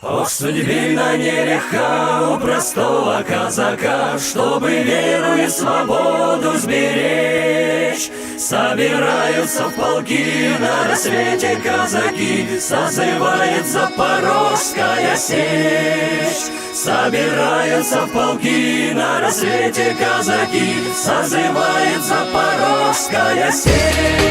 Ох, судьбина нелегка у простого казака, Чтобы веру и свободу сберечь. Собираются в полки на рассвете казаки, Созывает Запорожская сечь. Собираются в полки на рассвете казаки, Созывает Запорожская сечь.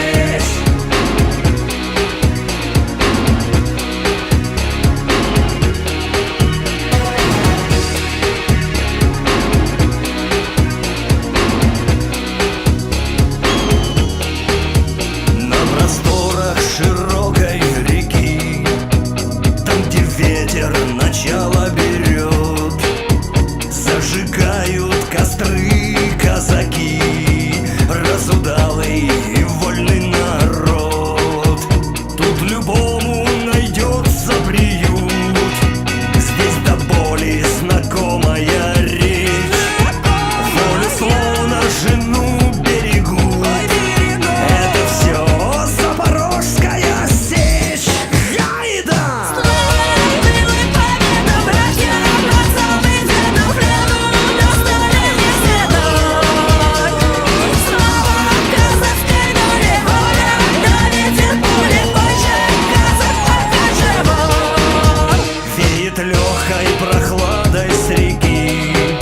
Пахнет легкой прохладой с реки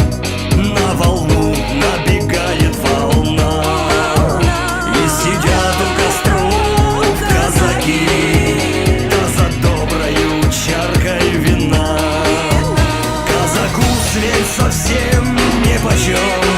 На волну набегает волна И сидят у костров казаки Да за доброю чаркой вина Казаку свет совсем не почем.